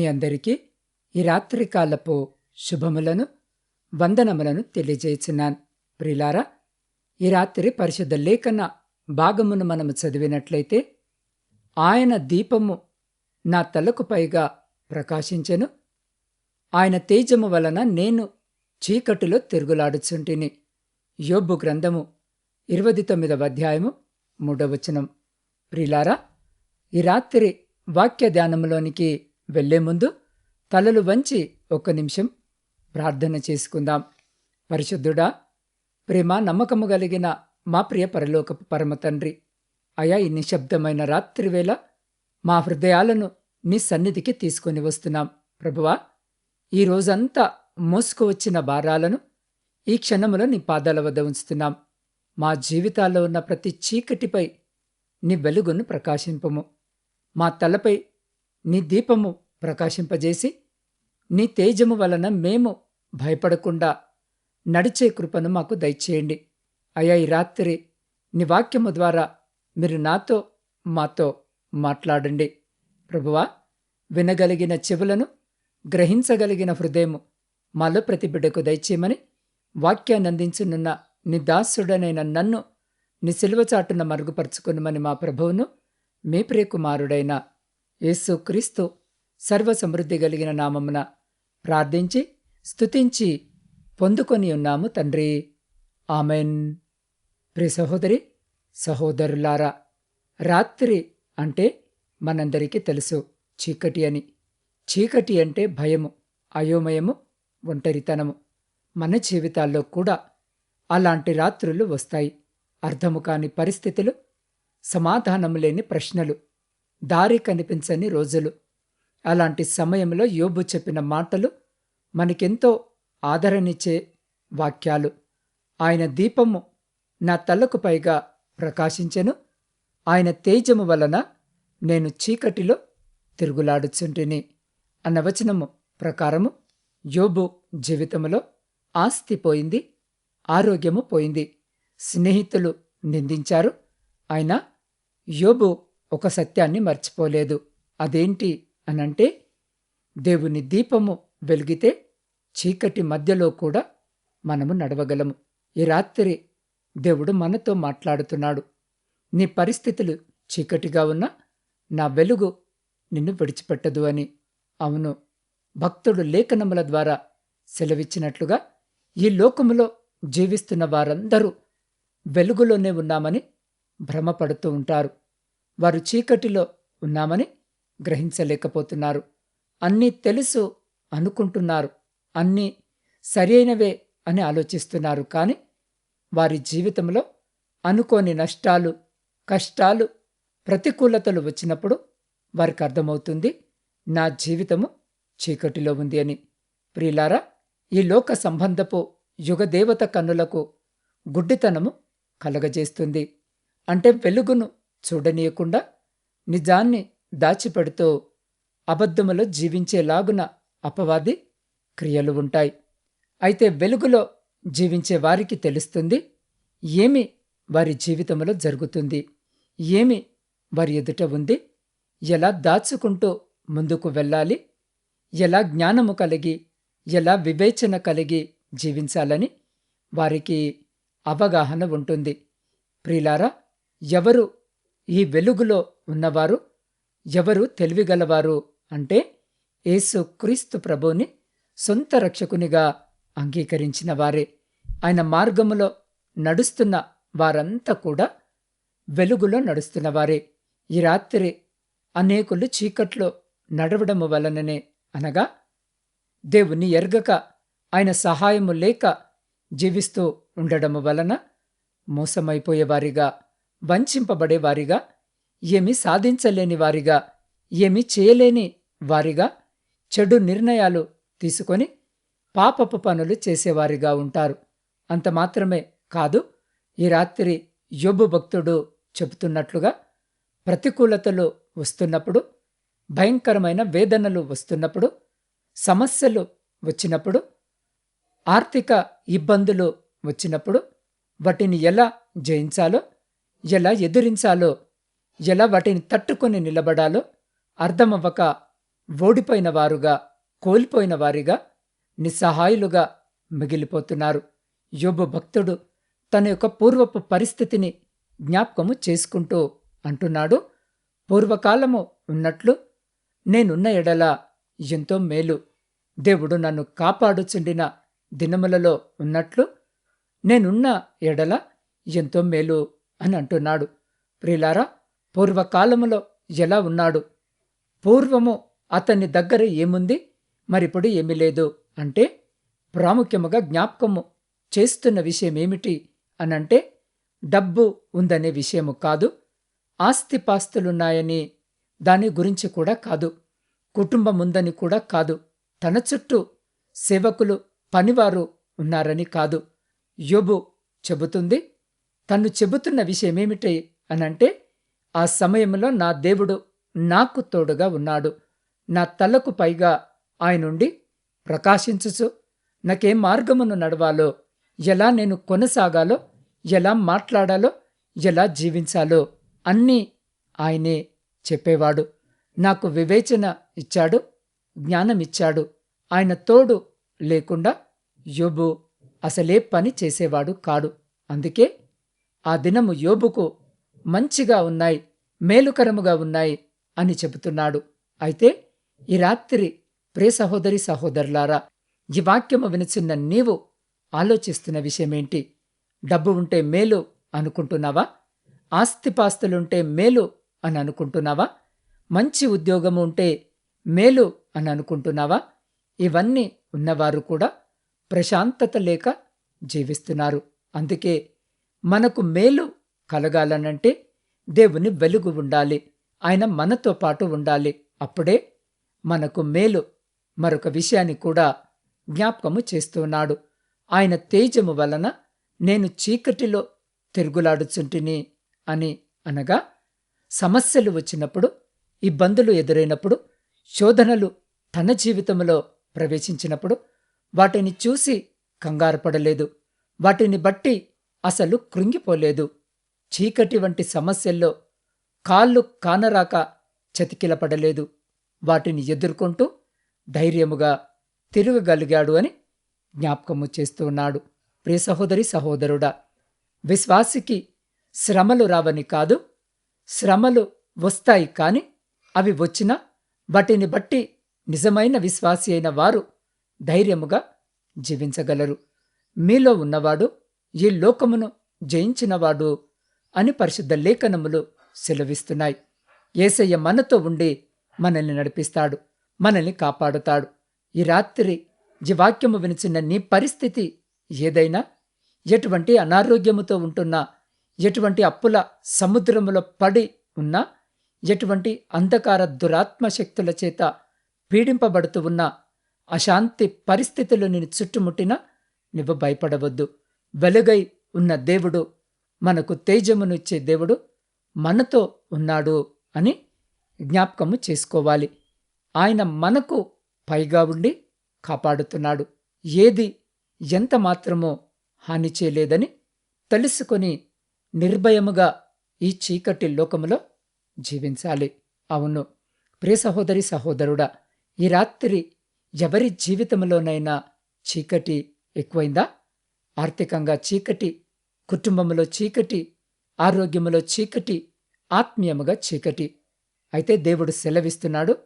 మీ అందరికీ ఈ రాత్రికాలపు శుభములను వందనములను తెలియజేస్తున్నాను. ప్రిలారా ఈ రాత్రి పరిశుద్ధ లేఖన భాగమును మనము చదివినట్లయితే ఆయన దీపము నా తలకు పైగా ప్రకాశించెను. ఆయన తేజము వలన నేను చీకటిలో తిరుగులాడుచుంటిని. యోబ్బు గ్రంథము ఇరవై తొమ్మిదవ అధ్యాయము మూడవచనం ప్రిలారా ఈ రాత్రి వాక్య ధ్యానంలోనికి వెళ్ళే ముందు తలలు వంచి ఒక్క నిమిషం ప్రార్థన చేసుకుందాం. పరిశుద్ధుడా ప్రేమ నమ్మకము కలిగిన మా ప్రియ పరలోకపు పరమ తండ్రి అయా ఈ నిశ్శబ్దమైన రాత్రివేళ మా హృదయాలను నీ సన్నిధికి తీసుకొని వస్తున్నాం. ప్రభువా ఈ రోజంతా మోసుకువచ్చిన భారాలను ఈ క్షణములో నీ పాదాల వద్ద ఉంచుతున్నాం. మా జీవితాల్లో ఉన్న ప్రతి చీకటిపై నీ వెలుగును ప్రకాశింపము. మా తలపై నీ దీపము ప్రకాశింపజేసి నీ తేజము వలన మేము భయపడకుండా నడిచే కృపను మాకు దయచేయండి. అయ్యా ఈ రాత్రి నీ వాక్యము ద్వారా మీరు నాతో మాతో మాట్లాడండి. ప్రభువా వినగలిగిన చెవులను గ్రహించగలిగిన హృదయము మాలో ప్రతి బిడ్డకు దయచేయమని వాక్యాన్ని అందించునున్న నీ దాసుడనైన నన్ను నీ సిలువచాటున మరుగుపరుచుకునమని మా ప్రభువును మీ ప్రియకుమారుడైన యేసుక్రీస్తు క్రీస్తు సర్వసమృద్ధి కలిగిన నామమున ప్రార్థించి స్తుతించి పొందుకొని ఉన్నాము తండ్రి. ఆమెన్. ప్రియ సహోదరి సహోదరులారా రాత్రి అంటే మనందరికీ తెలుసు చీకటి అని. చీకటి అంటే భయము అయోమయము ఒంటరితనము. మన జీవితాల్లో కూడా అలాంటి రాత్రులు వస్తాయి. అర్థము కాని పరిస్థితులు సమాధానం లేని ప్రశ్నలు దారి కనిపించని రోజులు. అలాంటి సమయంలో యోబు చెప్పిన మాటలు మనకెంతో ఆదరణిచ్చే వాక్యాలు. ఆయన దీపము నా తలకు పైగా ప్రకాశించెను. ఆయన తేజము వలన నేను చీకటిలో తిరుగులాడుచుంటిని అన్న వచనము ప్రకారము యోబు జీవితంలో ఆస్తి పోయింది ఆరోగ్యము పోయింది. స్నేహితులు నిందించారు. అయినా యోబు ఒక సత్యాన్ని మర్చిపోలేదు. అదేంటి? అనంటే దేవుని దీపము వెలిగితే చీకటి మధ్యలో కూడా మనము నడవగలము. ఈ రాత్రి దేవుడు మనతో మాట్లాడుతున్నాడు. నీ పరిస్థితులు చీకటిగా ఉన్నా నా వెలుగు నిన్ను విడిచిపెట్టదు అని. అవును భక్తుడు లేఖనముల ద్వారా సెలవిచ్చినట్లుగా ఈ లోకములో జీవిస్తున్న వారందరూ వెలుగులోనే ఉన్నామని భ్రమపడుతూ ఉంటారు. వారు చీకటిలో ఉన్నామని గ్రహించలేకపోతున్నారు. అన్నీ తెలుసు అనుకుంటున్నారు. అన్నీ సరైనవే అని ఆలోచిస్తున్నారు. కానీ వారి జీవితంలో అనుకోని నష్టాలు కష్టాలు ప్రతికూలతలు వచ్చినప్పుడు వారికి అర్థమవుతుంది నా జీవితము చీకటిలో ఉంది అని. ప్రియులారా ఈ లోక సంబంధపు యుగదేవత కన్నులకు గుడ్డితనము కలగజేస్తుంది. అంటే వెలుగును చూడనీయకుండా నిజాన్ని దాచిపెడుతూ అబద్ధములో జీవించేలాగున అపవాది క్రియలు ఉంటాయి. అయితే వెలుగులో జీవించే వారికి తెలుస్తుంది ఏమి వారి జీవితంలో జరుగుతుంది ఏమి వారి ఎదుట ఉంది ఎలా దాచుకుంటూ ముందుకు వెళ్ళాలి ఎలా జ్ఞానము కలిగి ఎలా వివేచన కలిగి జీవించాలని వారికి అవగాహన ఉంటుంది. ప్రిలారా ఎవరు ఈ వెలుగులో ఉన్నవారు? ఎవరు తెలివిగలవారు అంటే యేసు క్రీస్తు ప్రభుని సొంత రక్షకునిగా అంగీకరించిన వారే. ఆయన మార్గములో నడుస్తున్న వారంతా కూడా వెలుగులో నడుస్తున్నవారే ఈ రాత్రి అనేకులు చీకట్లో నడవడము వలననే అనగా దేవుని ఎరగక ఆయన సహాయము లేక జీవిస్తూ ఉండడము వలన మోసమైపోయేవారిగా వంచింపబడేవారిగా ఏమి సాధించలేని వారిగా ఏమి చేయలేని వారిగా చెడు నిర్ణయాలు తీసుకొని పాపపు పనులు చేసేవారిగా ఉంటారు. అంత మాత్రమే కాదు ఈ రాత్రి యోబు భక్తుడు చెబుతున్నట్లుగా ప్రతికూలతలు వస్తున్నప్పుడు భయంకరమైన వేదనలు వస్తున్నప్పుడు సమస్యలు వచ్చినప్పుడు ఆర్థిక ఇబ్బందులు వచ్చినప్పుడు వాటిని ఎలా జయించాలో ఎలా ఎదురించాలో ఎలా వాటిని తట్టుకొని నిలబడాలో అర్థమవ్వక ఓడిపోయిన వారుగా కోల్పోయిన వారిగా నిస్సహాయులుగా మిగిలిపోతున్నారు. యోబు భక్తుడు తన యొక్క పూర్వపు పరిస్థితిని జ్ఞాపకము చేసుకుంటూ అంటున్నాడు పూర్వకాలము ఉన్నట్లు నేనున్న ఎడల ఎంతో మేలు. దేవుడు నన్ను కాపాడుచుండిన దినములలో ఉన్నట్లు నేనున్న ఎడల ఎంతో మేలు అని అంటున్నాడు. ప్రిలారా పూర్వకాలములో ఎలా ఉన్నాడు? పూర్వము అతని దగ్గర ఏముంది? మరిప్పుడు ఏమీ లేదు. అంటే ప్రాముఖ్యముగా జ్ఞాపకము చేస్తున్న విషయం ఏమిటి అనంటే డబ్బు ఉందనే విషయము కాదు. ఆస్తిపాస్తులున్నాయని దాని గురించి కూడా కాదు. కుటుంబం ఉందని కూడా కాదు. తన చుట్టూ సేవకులు పనివారు ఉన్నారని కాదు. యోబు చెబుతుంది. తను చెబుతున్న విషయమేమిటి అనంటే ఆ సమయంలో నా దేవుడు నాకు తోడుగా ఉన్నాడు. నా తలకు పైగా ఆయనుండి ప్రకాశించుచు నాకే మార్గమును నడవాలో ఎలా నేను కొనసాగాలో ఎలా మాట్లాడాలో ఎలా జీవించాలో అన్నీ ఆయనే చెప్పేవాడు. నాకు వివేచన ఇచ్చాడు జ్ఞానమిచ్చాడు. ఆయన తోడు లేకుండా యోబు అసలే పని చేసేవాడు కాడు. అందుకే ఆ దినము యోబుకు మంచిగా ఉన్నాయి మేలుకరముగా ఉన్నాయి అని చెబుతున్నాడు. అయితే ఈ రాత్రి ప్రే సహోదరి సహోదరులారా ఈ వాక్యము వినిచిన్న నీవు ఆలోచిస్తున్న విషయమేంటి? డబ్బు ఉంటే మేలు అనుకుంటున్నావా? ఆస్తిపాస్తులుంటే మేలు అని అనుకుంటున్నావా? మంచి ఉద్యోగము ఉంటే మేలు అని అనుకుంటున్నావా? ఇవన్నీ ఉన్నవారు కూడా ప్రశాంతత లేక జీవిస్తున్నారు. అందుకే మనకు మేలు కలగాలనంటే దేవుని వెలుగు ఉండాలి. ఆయన మనతో పాటు ఉండాలి. అప్పుడే మనకు మేలు. మరొక విషయాన్ని కూడా జ్ఞాపకము చేస్తున్నాడు. ఆయన తేజము వలన నేను చీకటిలో తిరుగులాడుచుంటిని అని అనగా సమస్యలు వచ్చినప్పుడు ఇబ్బందులు ఎదురైనప్పుడు శోధనలు తన జీవితంలో ప్రవేశించినప్పుడు వాటిని చూసి కంగారుపడలేదు వాటిని బట్టి అసలు కృంగిపోలేదు. చీకటి వంటి సమస్యల్లో కాళ్ళు కానరాక చతికిలపడలేదు. వాటిని ఎదుర్కొంటూ ధైర్యముగా తిరగగలిగాడు అని జ్ఞాపకము చేస్తున్నాడు. ప్రియ సహోదరి సహోదరుడా విశ్వాసికి శ్రమలు రావని కాదు శ్రమలు వస్తాయి కాని అవి వచ్చినా వాటిని బట్టి నిజమైన విశ్వాసి అయిన వారు ధైర్యముగా జీవించగలరు. మీలో ఉన్నవాడు ఈ లోకమును జయించినవాడు అని పరిశుద్ధ లేఖనములు సెలవిస్తున్నాయి. ఏసయ్య మనతో ఉండి మనల్ని నడిపిస్తాడు మనల్ని కాపాడుతాడు. ఈ రాత్రి జీవాక్యము వాక్యము వినిచిన నీ పరిస్థితి ఏదైనా ఎటువంటి అనారోగ్యముతో ఉంటున్నా ఎటువంటి అప్పుల సముద్రములో పడి ఉన్నా ఎటువంటి అంధకార దురాత్మ శక్తుల చేత పీడింపబడుతూ ఉన్న అశాంతి పరిస్థితులు నేను చుట్టుముట్టినా నువ్వు భయపడవద్దు. వెలుగై ఉన్న దేవుడు మనకు తేజమునిచ్చే దేవుడు మనతో ఉన్నాడు అని జ్ఞాపకము చేసుకోవాలి. ఆయన మనకు పైగా ఉండి కాపాడుతున్నాడు. ఏది ఎంత మాత్రమో హాని చేయలేదని తెలుసుకొని నిర్భయముగా ఈ చీకటి లోకములో జీవించాలి. అవును ప్రియ సహోదరి సహోదరుడా ఈ రాత్రి ఎవరి జీవితంలోనైనా చీకటి ఎక్కువైందా? ఆర్థికంగా చీకటి కుటుంబంలో చీకటి ఆరోగ్యములో చీకటి ఆత్మీయముగా చీకటి. అయితే దేవుడు సెలవిస్తున్నాడు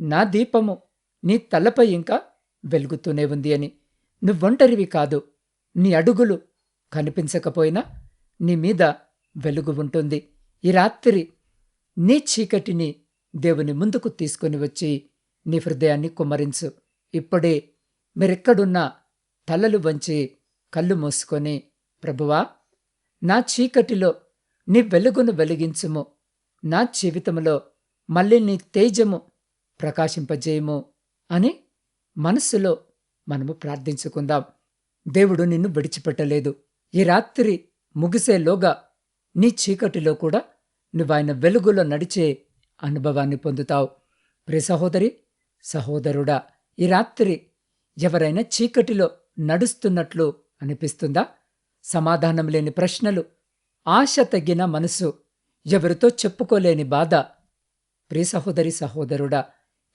నా దీపము నీ తలపై ఇంకా వెలుగుతూనే ఉంది అని. నువ్వొంటరివి కాదు నీ అడుగులు కనిపించకపోయినా నీ మీద వెలుగు ఉంటుంది. ఈ రాత్రి నీ చీకటిని దేవుని ముందుకు తీసుకొని వచ్చి నీ హృదయాన్ని కుమ్మరించు. ఇప్పుడే మీరెక్కడున్నా తలలు వంచి కళ్ళు మూసుకొని ప్రభువా నా చీకటిలో నీ వెలుగును వెలిగించుము. నా జీవితంలో మళ్ళీ నీ తేజము ప్రకాశింపజేయము అని మనస్సులో మనము ప్రార్థించుకుందాం. దేవుడు నిన్ను విడిచిపెట్టలేదు. ఈ రాత్రి ముగిసేలోగా నీ చీకటిలో కూడా నువ్వు ఆయన వెలుగులో నడిచే అనుభవాన్ని పొందుతావు. ప్రి సహోదరి సహోదరుడా ఈ రాత్రి ఎవరైనా చీకటిలో నడుస్తున్నట్లు అనిపిస్తుందా? సమాధానం లేని ప్రశ్నలు ఆశ తగ్గిన మనసు ఎవరితో చెప్పుకోలేని బాధ. ప్రి సహోదరి సహోదరుడా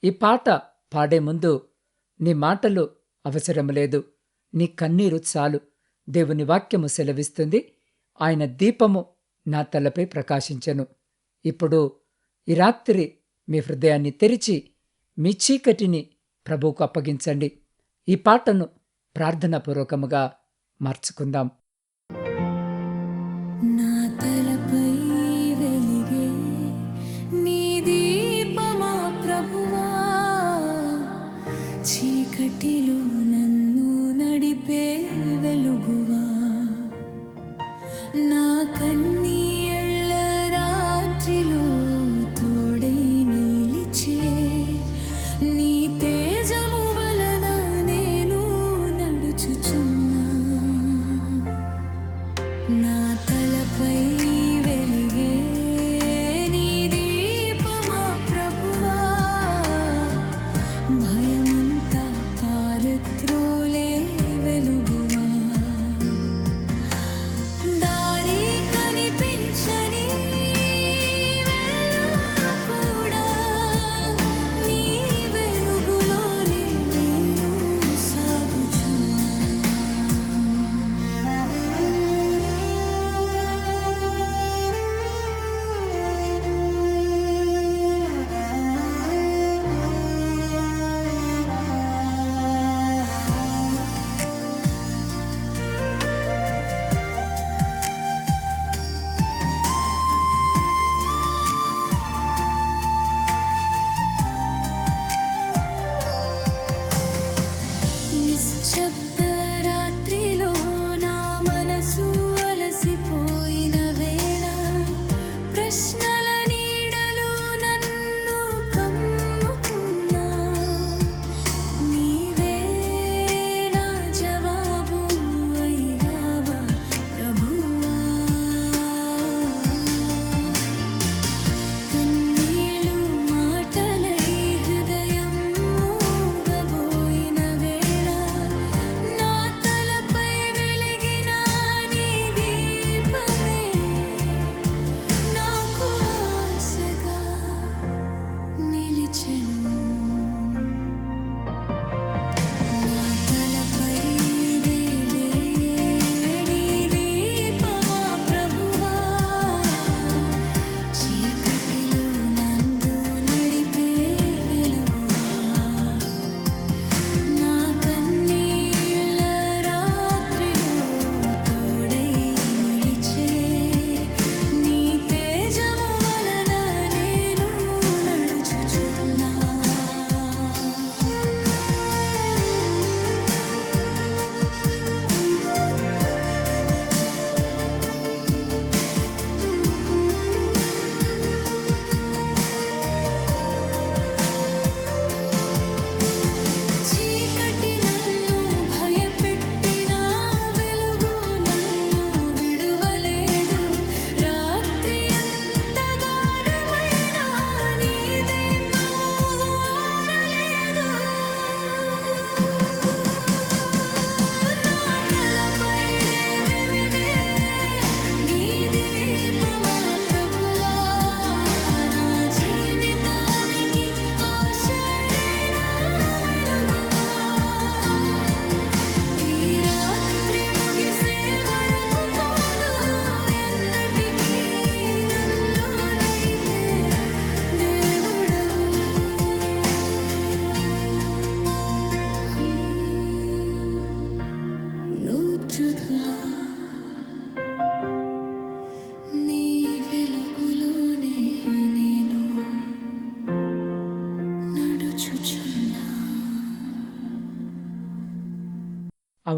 ఈ పాట పాడే ముందు నీ మాటలు అవసరం లేదు. నీ కన్నీరు చాలు. దేవుని వాక్యము సెలవిస్తుంది. ఆయన దీపము నా తలపై ప్రకాశించెను. ఇప్పుడు ఈ రాత్రి మీ హృదయాన్ని తెరిచి మీ చీకటిని ప్రభువుకు అప్పగించండి. ఈ పాటను ప్రార్థనాపూర్వకముగా మార్చుకుందాం.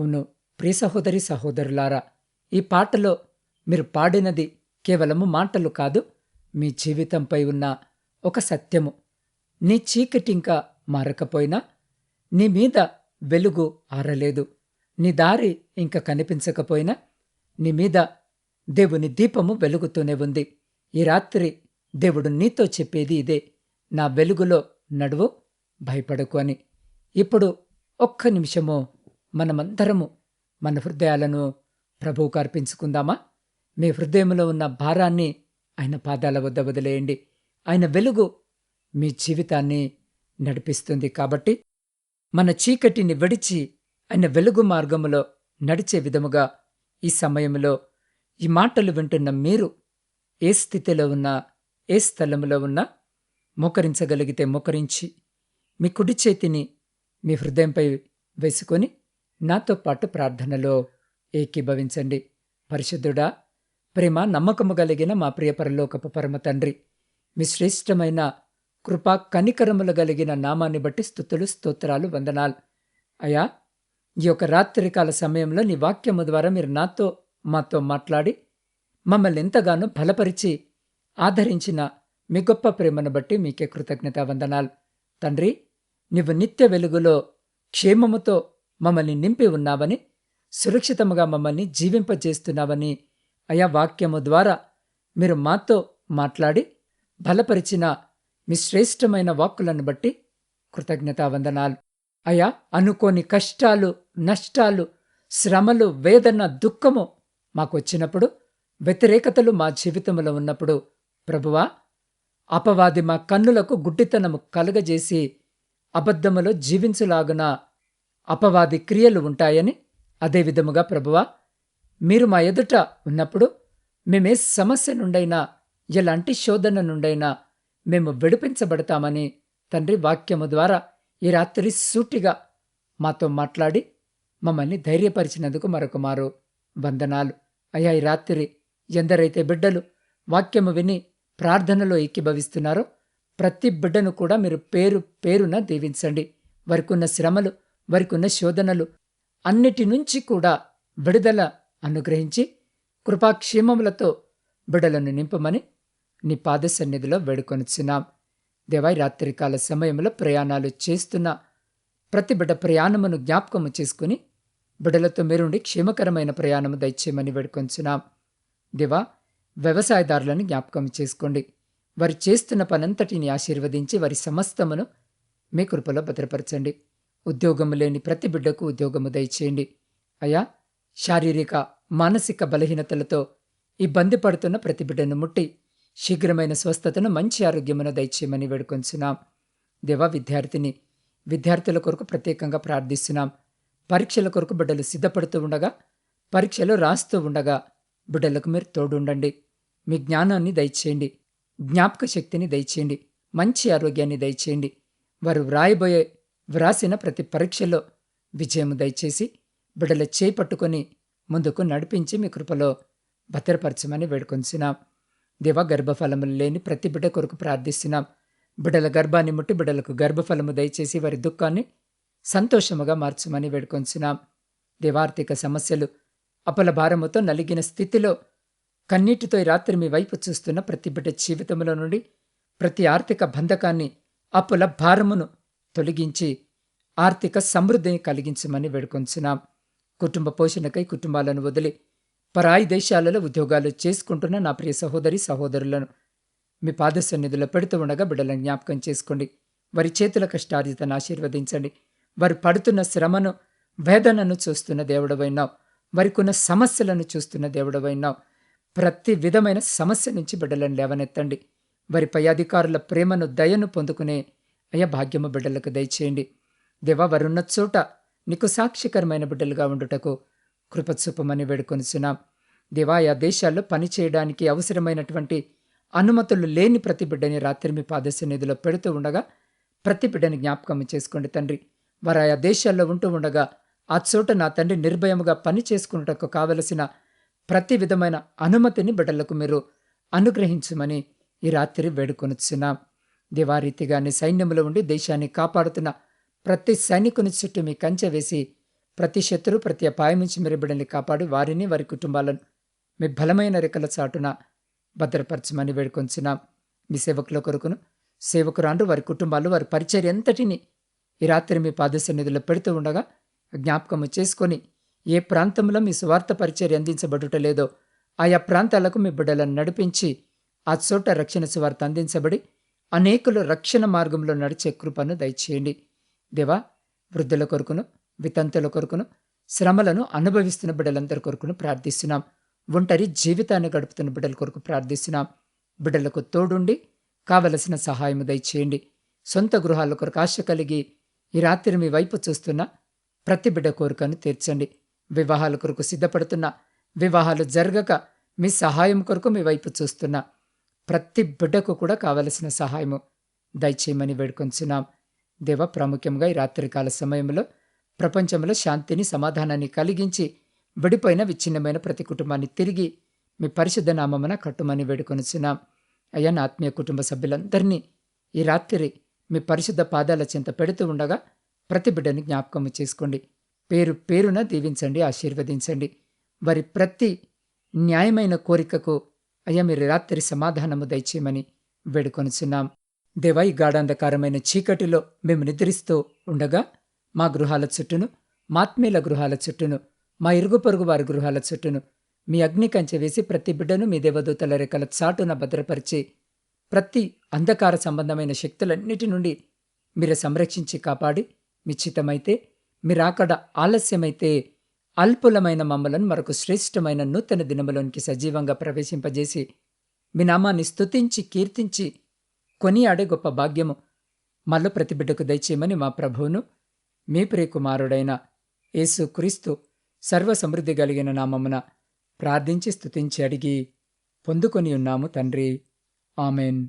అవును. ప్రియ సహోదరి సహోదరులారా ఈ పాటలో మీరు పాడినది కేవలము మాటలు కాదు మీ జీవితంపై ఉన్న ఒక సత్యము. నీ చీకటి ఇంకా మారకపోయినా నీ మీద వెలుగు ఆరలేదు. నీ దారి ఇంకా కనిపించకపోయినా నీ మీద దేవుని దీపము వెలుగుతూనే ఉంది. ఈ రాత్రి దేవుడు నీతో చెప్పేది ఇదే నా వెలుగులో నడువు భయపడకు అని. ఇప్పుడు ఒక్క నిమిషము మనమందరము మన హృదయాలను ప్రభువుకు అర్పించుకుందామా? మీ హృదయంలో ఉన్న భారాన్ని ఆయన పాదాల వద్ద వదిలేయండి. ఆయన వెలుగు మీ జీవితాన్ని నడిపిస్తుంది కాబట్టి మన చీకటిని విడిచి ఆయన వెలుగు మార్గములో నడిచే విధముగా ఈ సమయంలో ఈ మాటలు వింటున్న మీరు ఏ స్థితిలో ఉన్నా ఏ స్థలంలో ఉన్నా మోకరించగలిగితే మోకరించి మీ కుడి చేతిని మీ హృదయంపై వేసుకొని నాతో పాటు ప్రార్థనలో ఏకీభవించండి. పరిశుద్ధుడా ప్రేమ నమ్మకము కలిగిన మా ప్రియ పరలోకపు పరమ తండ్రి మీ శ్రేష్టమైన కృపా కనికరములు కలిగిన నామాన్ని బట్టి స్థుతులు స్తోత్రాలు వందనాలు. అయా ఈ యొక్క రాత్రికాల సమయంలో నీ వాక్యము ద్వారా మీరు నాతో మాతో మాట్లాడి మమ్మల్ని ఎంతగానో బలపరిచి ఆదరించిన మీ గొప్ప ప్రేమను బట్టి మీకే కృతజ్ఞత వందనాలు. తండ్రి నీవు నిత్య వెలుగులో క్షేమముతో మమ్మల్ని నింపి ఉన్నావని సురక్షితముగా మమ్మల్ని జీవింపజేస్తున్నావని అయా వాక్యము ద్వారా మీరు మాతో మాట్లాడి బలపరిచిన మీ శ్రేష్టమైన వాక్కులను బట్టి కృతజ్ఞతా వందనాలు అయా అనుకోని కష్టాలు నష్టాలు శ్రమలు వేదన దుఃఖము మాకు వచ్చినప్పుడు వ్యతిరేకతలు మా జీవితంలో ఉన్నప్పుడు ప్రభువా అపవాది మా కన్నులకు గుడ్డితనము కలుగజేసి అబద్ధములో జీవించులాగున అపవాది క్రియలు ఉంటాయని అదేవిధముగా ప్రభువా మీరు మా ఎదుట ఉన్నప్పుడు మేమే సమస్య నుండైనా ఎలాంటి శోధన నుండైనా మేము విడిపించబడతామని తండ్రి వాక్యము ద్వారా ఈ రాత్రి సూటిగా మాతో మాట్లాడి మమ్మల్ని ధైర్యపరిచినందుకు మరొక మారు వందనాలు. అయ్యా ఈ రాత్రి ఎందరైతే బిడ్డలు వాక్యము విని ప్రార్థనలో ఎక్కిభవిస్తున్నారో ప్రతి బిడ్డను కూడా మీరు పేరు పేరున దీవించండి. వారికున్న శ్రమలు వారికున్న శోధనలు అన్నిటి నుంచి కూడా విడుదల అనుగ్రహించి కృపాక్షేమములతో బిడలను నింపమని నీ పాద సన్నిధిలో వేడుకొనిచున్నాం దేవాయి రాత్రికాల సమయంలో ప్రయాణాలు చేస్తున్న ప్రతి బిడ్డ ప్రయాణమును జ్ఞాపకము చేసుకుని బిడలతో మీరుండి క్షేమకరమైన ప్రయాణము దయచేయమని వేడుకొంచున్నాం. దేవా వ్యవసాయదారులను జ్ఞాపకం చేసుకోండి. వారు చేస్తున్న పనంతటిని ఆశీర్వదించి వారి సమస్తమును మీ కృపలో భద్రపరచండి. ఉద్యోగము లేని ప్రతి బిడ్డకు ఉద్యోగము దయచేయండి. అయా శారీరక మానసిక బలహీనతలతో ఇబ్బంది పడుతున్న ప్రతి బిడ్డను ముట్టి శీఘ్రమైన స్వస్థతను మంచి ఆరోగ్యమును దయచేయమని వేడుకొంచున్నాం. దేవా విద్యార్థిని విద్యార్థుల కొరకు ప్రత్యేకంగా ప్రార్థిస్తున్నాం. పరీక్షల కొరకు బిడ్డలు సిద్ధపడుతూ ఉండగా పరీక్షలు రాస్తూ ఉండగా బిడ్డలకు మీరు తోడుండండి. మీ జ్ఞానాన్ని దయచేయండి. జ్ఞాపక శక్తిని దయచేయండి. మంచి ఆరోగ్యాన్ని దయచేయండి. వారు వ్రాయబోయే వ్రాసిన ప్రతి పరీక్షలో విజయము దయచేసి బిడ్డల చేయి పట్టుకొని ముందుకు నడిపించి మీ కృపలో భద్రపరచమని వేడుకొంచున్నాం. దేవ గర్భఫలములు లేని ప్రతి బిడ్డ కొరకు ప్రార్థిస్తున్నాం. బిడ్డల గర్భాన్ని ముట్టి బిడ్డలకు గర్భఫలము దయచేసి వారి దుఃఖాన్ని సంతోషముగా మార్చమని వేడుకొంచున్నాం. దేవార్థిక సమస్యలు అపల భారముతో నలిగిన స్థితిలో కన్నీటితో ఈ రాత్రి మీ వైపు చూస్తున్న ప్రతి బిడ్డ జీవితంలో నుండి ప్రతి ఆర్థిక బంధకాన్ని అప్పుల భారమును తొలగించి ఆర్థిక సమృద్ధిని కలిగించమని వేడుకొంచున్నాం. కుటుంబ పోషణకై కుటుంబాలను వదిలి పరాయి దేశాలలో ఉద్యోగాలు చేసుకుంటున్న నా ప్రియ సహోదరి సహోదరులను మీ పాద సన్నిధిలో పెడుతూ ఉండగా బిడ్డలను జ్ఞాపకం చేసుకోండి. వారి చేతుల కష్టార్జితను ఆశీర్వదించండి. వారు పడుతున్న శ్రమను వేదనను చూస్తున్న దేవుడవైనావు. వారికున్న సమస్యలను చూస్తున్న దేవుడవైనావు. ప్రతి విధమైన సమస్య నుంచి బిడ్డలను లేవనెత్తండి. వారి పై అధికారుల ప్రేమను దయను పొందుకునే అయ్యా భాగ్యము బిడ్డలకు దయచేయండి. దేవా వారున్న చోట నీకు సాక్షికరమైన బిడ్డలుగా ఉండుటకు కృపచూపమని వేడుకొనిచున్నాం. దేవా ఆ దేశాల్లో పనిచేయడానికి అవసరమైనటువంటి అనుమతులు లేని ప్రతి బిడ్డని రాత్రి మీ పాదసన్నిధిలో పెడుతూ ఉండగా ప్రతి బిడ్డని జ్ఞాపకం చేసుకోండి తండ్రి. వారు ఆయా దేశాల్లో ఉంటూ ఉండగా ఆ చోట నా తండ్రి నిర్భయముగా పని చేసుకున్నటకు కావలసిన ప్రతి విధమైన అనుమతిని బిడ్డలకు మీరు అనుగ్రహించమని ఈ రాత్రి వేడుకొనిచున్నాం. దివారీతిగానే సైన్యంలో ఉండి దేశాన్ని కాపాడుతున్న ప్రతి సైనికుని చుట్టూ మీ కంచె వేసి ప్రతి శత్రు ప్రతి అపాయం నుంచి మీరు బిడ్డల్ని కాపాడి వారిని వారి కుటుంబాలను మీ బలమైన రెక్కల చాటున భద్రపరచమని వేడుకొంచున్నాం. మీ సేవకుల కొరకును సేవకురాండ్రు వారి కుటుంబాలు వారి పరిచర్య ఎంతటిని ఈ రాత్రి మీ పాదసన్నిధిలో పెడుతూ ఉండగా జ్ఞాపకము చేసుకొని ఏ ప్రాంతంలో మీ స్వార్థ పరిచర్య అందించబడుట లేదో ఆయా ప్రాంతాలకు మీ బిడ్డలను నడిపించి ఆ చోట రక్షణ సువార్త అందించబడి అనేకులు రక్షణ మార్గంలో నడిచే కృపను దయచేయండి. దేవా వృద్ధుల కొరకును వితంతుల కొరకును శ్రమలను అనుభవిస్తున్న బిడ్డలందరి కొరకును ప్రార్థిస్తున్నాం. ఒంటరి జీవితాన్ని గడుపుతున్న బిడ్డల కొరకు ప్రార్థిస్తున్నాం. బిడ్డలకు తోడుండి కావలసిన సహాయము దయచేయండి. సొంత గృహాల కొరకు ఆశ కలిగి ఈ రాత్రి మీ వైపు చూస్తున్న ప్రతి బిడ్డ కోరికను తీర్చండి. వివాహాల కొరకు సిద్ధపడుతున్న వివాహాలు జరగక మీ సహాయం కొరకు మీ వైపు చూస్తున్నా ప్రతి బిడ్డకు కూడా కావలసిన సహాయము దయచేయమని వేడుకొంచున్నాం. దేవ ప్రాముఖ్యంగా ఈ రాత్రికాల సమయంలో ప్రపంచంలో శాంతిని సమాధానాన్ని కలిగించి విడిపోయిన విచ్ఛిన్నమైన ప్రతి కుటుంబాన్ని తిరిగి మీ పరిశుద్ధ నామమున కట్టుమని వేడుకొనిచున్నాం అయ్యా నా ఆత్మీయ కుటుంబ సభ్యులందరినీ ఈ రాత్రి మీ పరిశుద్ధ పాదాల చింత పెడుతూ ఉండగా ప్రతి బిడ్డని జ్ఞాపకం చేసుకోండి. పేరు పేరున దీవించండి ఆశీర్వదించండి. వారి ప్రతి న్యాయమైన కోరికకు అయ్యా మీరు రాత్రి సమాధానము దయచేయమని వేడుకొనుచున్నాం. దేవా ఈ గాఢాంధకారమైన చీకటిలో మేము నిద్రిస్తూ ఉండగా మా గృహాల చుట్టూను మాత్మీల గృహాల చుట్టూను మా ఇరుగు పొరుగు వారి గృహాల చుట్టూను మీ అగ్ని కంచె వేసి ప్రతి బిడ్డను మీ దేవదూతల రెక్కల చాటున భద్రపరిచి ప్రతి అంధకార సంబంధమైన శక్తులన్నిటి నుండి మీరు సంరక్షించి కాపాడి మిచ్చితమైతే మీరాకడ ఆలస్యమైతే అల్పులమైన మమ్మలను మరొక శ్రేష్టమైన నూతన దినములోనికి సజీవంగా ప్రవేశింపజేసి మీ నామాన్ని స్తుతించి కీర్తించి కొనియాడే గొప్ప భాగ్యము మల్ల ప్రతి బిడ్డకు దయచేయమని మా ప్రభువును మీ ప్రియకుమారుడైన యేసు క్రీస్తు సర్వ సమృద్ధి కలిగిన నామమున ప్రార్థించి స్తుతించి అడిగి పొందుకొని ఉన్నాము తండ్రి. ఆమెన్.